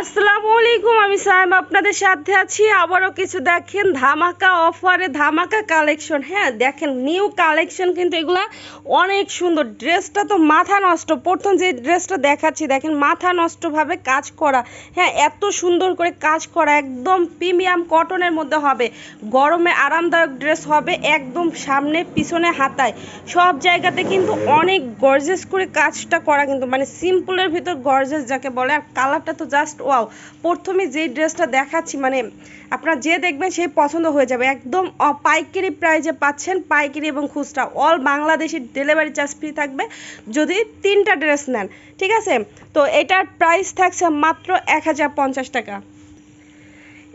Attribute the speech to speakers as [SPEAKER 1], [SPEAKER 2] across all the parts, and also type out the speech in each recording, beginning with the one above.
[SPEAKER 1] আসসালামু আলাইকুম, আমি সাইম আপনাদের সাথে আছি। আবারও কিছু দেখেন, ধামাকা অফারে ধামাকা কালেকশন। হ্যাঁ দেখেন, নিউ কালেকশন কিন্তু এগুলা অনেক সুন্দর। ড্রেসটা তো মাথা নষ্ট। প্রথম যে ড্রেসটা দেখাচ্ছি, দেখেন, মাথা নষ্টভাবে কাজ করা। হ্যাঁ এত সুন্দর করে কাজ করা, একদম প্রিমিয়াম কটনের মধ্যে হবে। গরমে আরামদায়ক ড্রেস হবে, একদম সামনে পিছনে হাতায়। সব জায়গাতে কিন্তু অনেক গর্জেস করে কাজটা করা কিন্তু মানে সিম্পলের ভিতর গর্জেস যাকে বলে, আর কালারটা তো জাস্ট ওয়াও, প্রথমে যে ড্রেসটা দেখাচ্ছি মানে আপনারা যে দেখবেন সেই পছন্দ হয়ে যাবে। একদম পাইকারি প্রাইজে পাচ্ছেন পাইকারি এবং খুচরা। All Bangladeshi delivery charge free থাকবে যদি তিনটা ড্রেস নেন, ঠিক আছে? তো এটার প্রাইস থাকছে মাত্র এক হাজার পঞ্চাশ টাকা।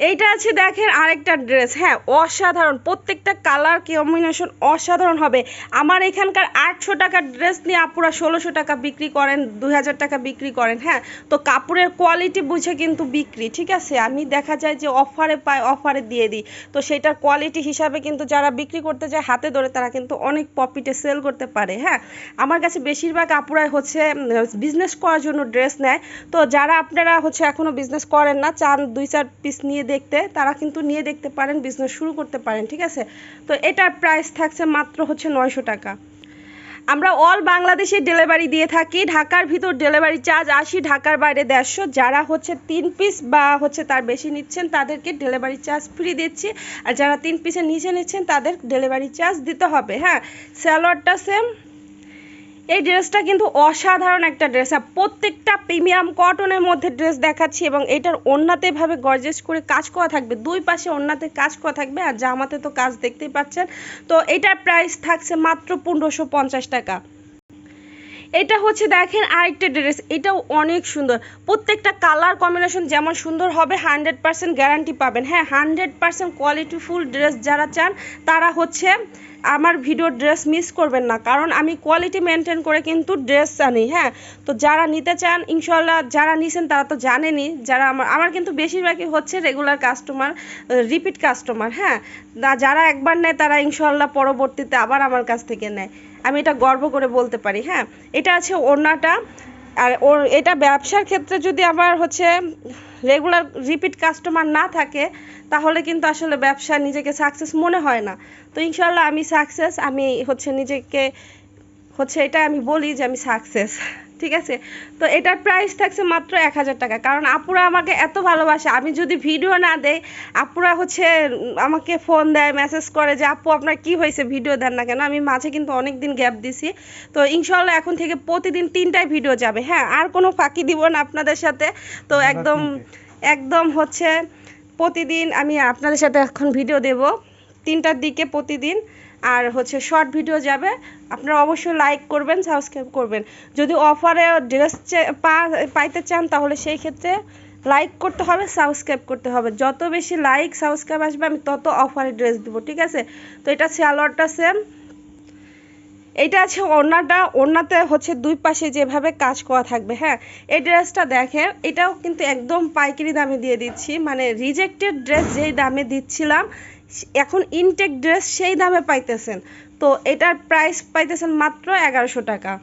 [SPEAKER 1] এইটা আছে দেখেন আরেকটা ড্রেস। হ্যাঁ অসাধারণ। প্রত্যেকটা কালার কম্বিনেশন অসাধারণ হবে। আমার এখানকার আটশো টাকার ড্রেস নিয়ে আপুরা ষোলোশো টাকা বিক্রি করেন দুই হাজার টাকা বিক্রি করেন হ্যাঁ? তো কাপড়ের কোয়ালিটি বুঝে কিন্তু বিক্রি, ঠিক আছে? আমি দেখা যায় যে অফারে পাই অফারে দিয়ে দিই। তো সেটার কোয়ালিটি হিসাবে কিন্তু যারা বিক্রি করতে যায় হাতে ধরে, তারা কিন্তু অনেক প্রফিটে সেল করতে পারে হ্যাঁ? আমার কাছে বেশিরভাগ আপুরাই হচ্ছে বিজনেস করার জন্য ড্রেস নেয়। তো যারা আপনারা হচ্ছে এখনও বিজনেস করেন না, চান দুই, চার পিস নিয়ে দেখতে, তারা কিন্তু নিয়ে দেখতে পারেন বিজনেস শুরু করতে পারেন, ঠিক আছে? তো এটার প্রাইস থাকছে মাত্র হচ্ছে নয়শো টাকা। আমরা অল বাংলাদেশে ডেলিভারি দিয়ে থাকি, ঢাকার ভিতর ডেলিভারি চার্জ আশি, ঢাকার বাইরে দেড়শো। যারা হচ্ছে তিন পিস বা হচ্ছে তার বেশি নিচ্ছেন, তাদেরকে ডেলিভারি চার্জ ফ্রি দিচ্ছি। আর যারা তিন পিসের নিচে নিচ্ছেন, তাদের ডেলিভারি চার্জ দিতে হবে হ্যাঁ? স্যালোয়ারটা সেম এই ড্রেসটা কিন্তু অসাধারণ একটা ড্রেস। আর প্রত্যেকটা প্রিমিয়াম কটনের মধ্যে ড্রেস দেখাচ্ছি এবং এটার ওন্নাতে ভাবে গর্জেস করে কাজ করা থাকবে। দুই পাশে ওন্নাতে কাজ করা থাকবে আর জামাতে তো কাজ দেখতেই পাচ্ছেন। তো এটার প্রাইস থাকছে মাত্র পনেরোশো টাকা। এটা হচ্ছে দেখেন আরেকটা ড্রেস, এটাও অনেক সুন্দর। প্রত্যেকটা কালার কম্বিনেশন যেমন সুন্দর হবে হান্ড্রেড পার্সেন্ট গ্যারান্টি পাবেন। হ্যাঁ হান্ড্রেড পার্সেন্ট কোয়ালিটিফুল ড্রেস যারা চান, তারা হচ্ছে আমার ভিডিও ড্রেস মিস করবেন না, কারণ আমি কোয়ালিটি মেনটেন করে কিন্তু ড্রেস আনি হ্যাঁ? তো যারা নিতে চান ইনশাল্লাহ যারা নিছেন তারা তো জানেনি যারা আমার আমার কিন্তু বেশিরভাগই হচ্ছে রেগুলার কাস্টমার রিপিট কাস্টমার হ্যাঁ? যারা একবার নেয় তারা ইনশাল্লাহ পরবর্তীতে আবার আমার কাছ থেকে নেয়। আমি এটা গর্ব করে বলতে পারি হ্যাঁ? এটা আছে ওড়নাটা আর ওর এটা ব্যবসার ক্ষেত্রে যদি আবার হচ্ছে রেগুলার রিপিট কাস্টমার না থাকে, তাহলে কিন্তু আসলে ব্যবসা নিজেকে সাকসেস মনে হয় না। তো ইনশাল্লাহ আমি সাকসেস আমি হচ্ছে নিজেকে, হচ্ছে এটা আমি বলি যে আমি সাকসেস ঠিক আছে? তো এটার প্রাইস থাকছে মাত্র এক হাজার টাকা। কারণ আপুরা আমাকে এত ভালোবাসে আমি যদি ভিডিও না দেই আপুরা হচ্ছে আমাকে ফোন দেয় মেসেজ করে যে আপু আপনার কি হয়েছে? ভিডিও দেন না কেন? আমি মাঝে কিন্তু অনেক দিন গ্যাপ দিছি। তো ইনশাল্লাহ এখন থেকে প্রতিদিন তিনটায় ভিডিও যাবে। হ্যাঁ আর কোনো ফাঁকি দিব না আপনাদের সাথে। তো একদম একদম হচ্ছে প্রতিদিন আমি আপনাদের সাথে এখন ভিডিও দেব। তিনটার দিকে প্রতিদিন, আর হচ্ছে শর্ট ভিডিও যাবে। আপনারা অবশ্যই লাইক করবেন সাবস্ক্রাইব করবেন। যদি অফারে ড্রেস পাইতে চান, তাহলে সেই ক্ষেত্রে লাইক করতে হবে সাবস্ক্রাইব করতে হবে। যত বেশি লাইক সাবস্ক্রাইব আসবে, আমি তত অফারে ড্রেস দেবো, ঠিক আছে? তো এটা সালোয়ারটা সেম এটা আছে ওড়নাটা, ওড়নাতে হচ্ছে দুই পাশে যেভাবে কাজ করা থাকবে হ্যাঁ? এই ড্রেসটা দেখেন, এটাও কিন্তু একদম পাইকারি দামে দিয়ে দিচ্ছি। মানে রিজেক্টেড ড্রেস যেই দামে দিচ্ছিলাম এখন ইনটেক ড্রেস সেই দামে পাইতেছেন। তো এটার প্রাইস পাইতেছেন মাত্র এগারোশো টাকা।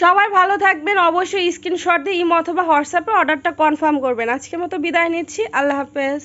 [SPEAKER 1] সবাই ভালো থাকবেন, অবশ্যই স্ক্রিনশট দিয়ে ইমো অথবা হোয়াটসঅ্যাপে অর্ডারটা কনফার্ম করবেন। আজকের মতো বিদায় নিচ্ছি, আল্লাহ হাফেজ।